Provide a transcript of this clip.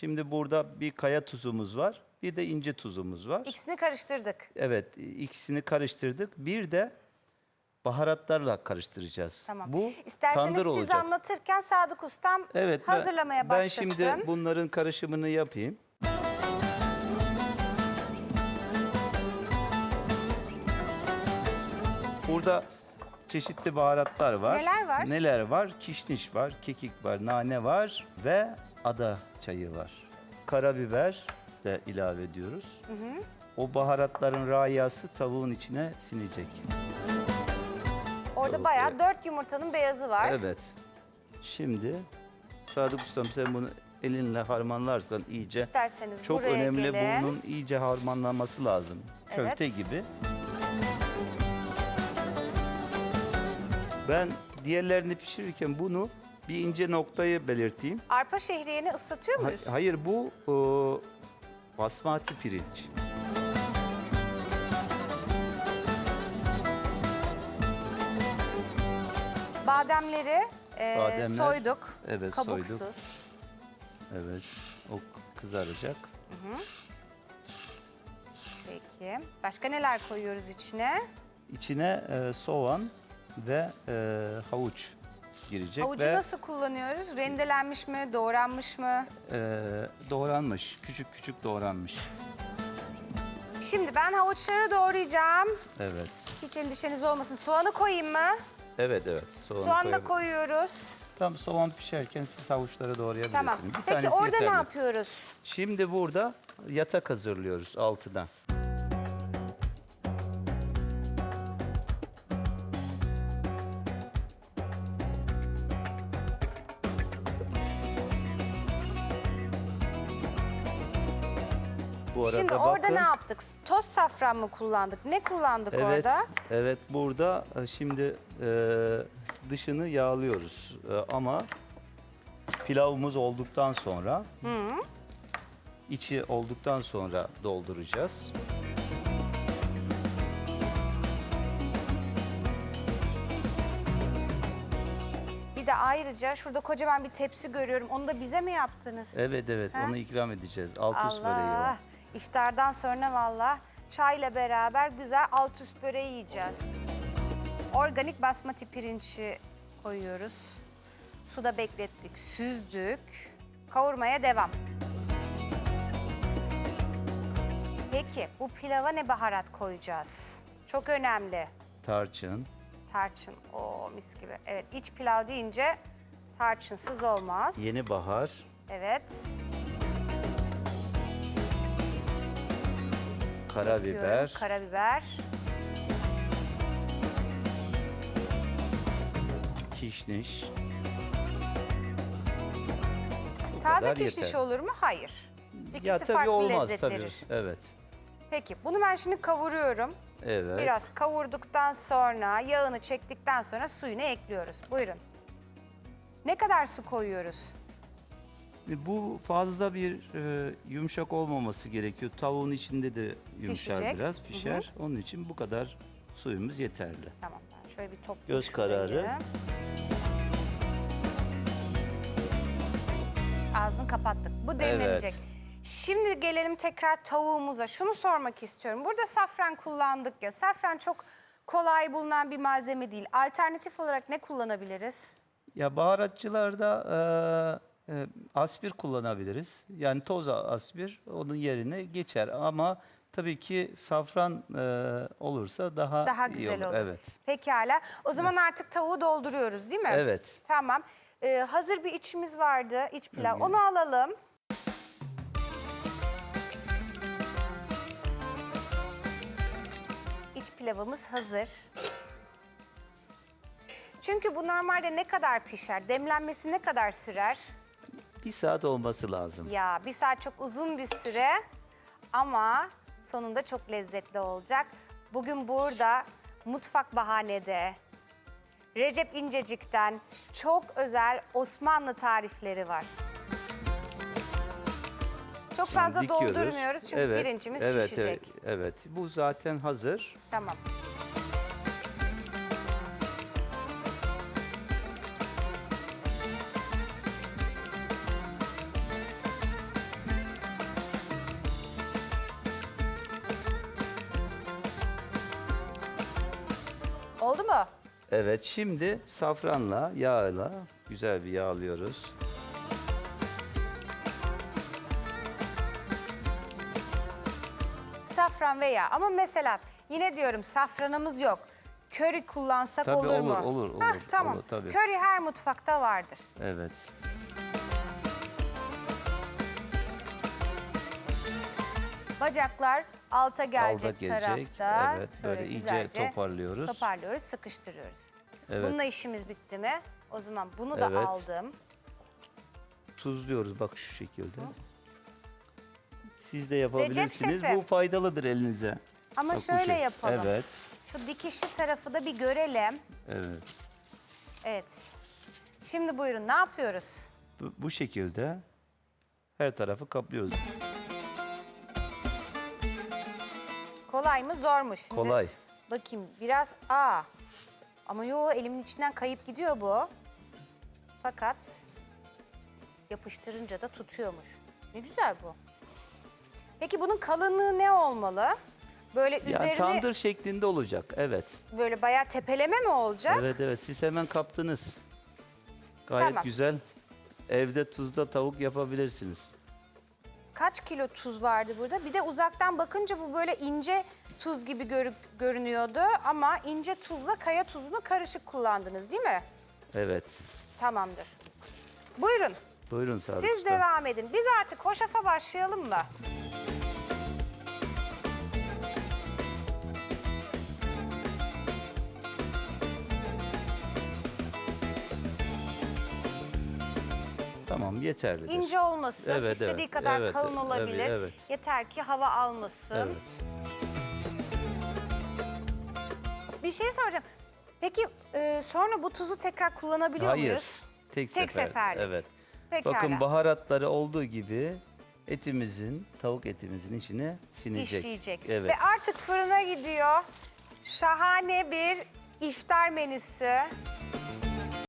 Şimdi burada bir kaya tuzumuz var. Bir de ince tuzumuz var. İkisini karıştırdık. Evet, ikisini karıştırdık. Bir de baharatlarla karıştıracağız. Tamam. Bu İsterseniz tandır siz olacak. anlatırken Sadık Ustam Evet, ben- hazırlamaya ben başlasın. şimdi bunların karışımını yapayım. Burada çeşitli baharatlar var. Neler var? Neler var? Kişniş var, kekik var, nane var ve ada çayı var. Karabiber de ilave ediyoruz. O baharatların rayası tavuğun içine sinecek. Orada Tavuk bayağı ve- dört yumurtanın beyazı var. Evet. Şimdi Sadık Ustam sen bunu elinle harmanlarsan iyice İsterseniz çok buraya önemli gelin. bunun iyice harmanlanması lazım. Köfte Evet. gibi. Ben diğerlerini pişirirken bunu bir ince noktayı belirteyim. Arpa şehriyeni ıslatıyor Ha- muyuz? hayır bu e, basmati pirinç. Bademleri e, Bademler, soyduk. evet, Kabuksuz. soyduk. Evet o kızaracak. Peki. Başka neler koyuyoruz içine? İçine e, soğan ve e, havuç girecek Havucu ve nasıl kullanıyoruz? Rendelenmiş mi, doğranmış mı? e, doğranmış, küçük küçük doğranmış. Şimdi ben havuçları doğrayacağım. Evet. Hiç endişeniz olmasın. Soğanı koyayım mı? Evet evet. Soğanı Soğanı da koyalım. koyuyoruz. Tam soğan pişerken siz havuçları doğrayabilirsiniz. Tamam. Bir Peki tanesi orada yeterli. ne yapıyoruz? Şimdi burada yatak hazırlıyoruz altına. Bu arada Şimdi orada bakın. ne yaptık? Toz safran mı kullandık? Ne kullandık Evet, orada? evet burada e, şimdi e, dışını yağlıyoruz E, ama pilavımız olduktan sonra içi olduktan sonra dolduracağız. Bir de ayrıca şurada kocaman bir tepsi görüyorum. Onu da bize mi yaptınız? Evet evet Ha? onu ikram edeceğiz. Alt üst böreği Allah. İftardan sonra valla çayla beraber güzel alt üst böreği yiyeceğiz. Organik basmati pirinci koyuyoruz. Suda beklettik, süzdük. Kavurmaya devam. Peki bu pilava ne baharat koyacağız? Çok önemli. Tarçın, Tarçın. o mis gibi. Evet iç pilav deyince tarçınsız olmaz. yeni bahar, Evet. Karabiber, Karabiber. kişniş. Bu Taze kadar kişniş yeter. olur mu? Hayır. İkisi Ya tabii farklı olmaz lezzet tabii. verir. Evet. Peki bunu ben şimdi kavuruyorum. Evet. Biraz kavurduktan sonra yağını çektikten sonra suyunu ekliyoruz. Buyurun. Ne kadar su koyuyoruz? Bu fazla bir e, yumuşak olmaması gerekiyor. Tavuğun içinde de yumuşar Pişecek. biraz, pişer. Onun için bu kadar suyumuz yeterli. Tamam ben şöyle bir toplayayım Göz şurayı. kararı. Ağzını kapattık. Bu demlenecek. Şimdi gelelim tekrar tavuğumuza. Şunu sormak istiyorum. Burada safran kullandık ya. Safran çok kolay bulunan bir malzeme değil. Alternatif olarak ne kullanabiliriz? Ya baharatçılarda e, aspir kullanabiliriz. Yani toz aspir onun yerine geçer ama tabii ki safran e, olursa daha Daha iyi güzel olur. Evet. Pekala. O zaman artık tavuğu dolduruyoruz değil mi? Evet. Tamam. Ee, hazır bir içimiz vardı. iç pilav. Onu alalım. İç pilavımız hazır. Çünkü bu normalde ne kadar pişer? Demlenmesi ne kadar sürer? Bir saat olması lazım. Ya bir saat çok uzun bir süre ama sonunda çok lezzetli olacak. Bugün burada Mutfak Bahane'de Recep İncecik'ten çok özel Osmanlı tarifleri var. Çok fazla Dikiyoruz. doldurmuyoruz çünkü Evet, pirincimiz evet, şişecek. Evet, evet. Bu zaten hazır. Tamam. Mu? Evet şimdi safranla, yağla güzel bir yağlıyoruz. Safran ve yağ. Ama mesela yine diyorum safranımız yok. Köri kullansak Tabii olur mu? olur, olur, olur, Hah, tamam. olur, tabii. Köri her mutfakta vardır. Evet. Bacaklar alta gelecek, Alta gelecek. tarafta. Evet, böyle iyice toparlıyoruz. Toparlıyoruz, sıkıştırıyoruz. Evet. Bununla işimiz bitti mi? O zaman bunu da Evet. aldım. Tuzluyoruz bak şu şekilde. Siz de yapabilirsiniz. şefim. Bu faydalıdır elinize. Ama Bak bu şöyle şey- yapalım. Evet. Şu dikişli tarafı da bir görelim. Evet. Evet. Şimdi buyurun ne yapıyoruz? Bu, bu şekilde her tarafı kaplıyoruz. Kolay mı zor mu? Şimdi Kolay. Bakayım biraz aa. Ama yo elimin içinden kayıp gidiyor bu. Fakat yapıştırınca da tutuyormuş. Ne güzel bu. Peki bunun kalınlığı ne olmalı? Böyle Yani üzerine tandır şeklinde olacak. Evet. böyle bayağı tepeleme mi olacak? Evet evet siz hemen kaptınız. Gayet Tamam. güzel. Evde tuzda tavuk yapabilirsiniz. Kaç kilo tuz vardı burada? Bir de uzaktan bakınca bu böyle ince tuz gibi görü- görünüyordu ama ince tuzla kaya tuzunu karışık kullandınız değil mi? Evet. Tamamdır. Buyurun. Buyurun Sadık Siz Usta. devam edin. Biz artık hoşafa başlayalım mı? Tamam yeterlidir. İnce olmasın, Evet, istediği evet, kadar evet, kalın evet, olabilir. evet. Yeter ki hava almasın. Evet. Bir şey soracağım. Peki e, sonra bu tuzu tekrar kullanabiliyor Hayır. muyuz? Tek, Tek sefer. seferlik. Evet. Pekala. Bakın baharatları olduğu gibi etimizin, tavuk etimizin içine sinecek. İşleyecek. Evet. Ve artık fırına gidiyor. Şahane bir iftar menüsü.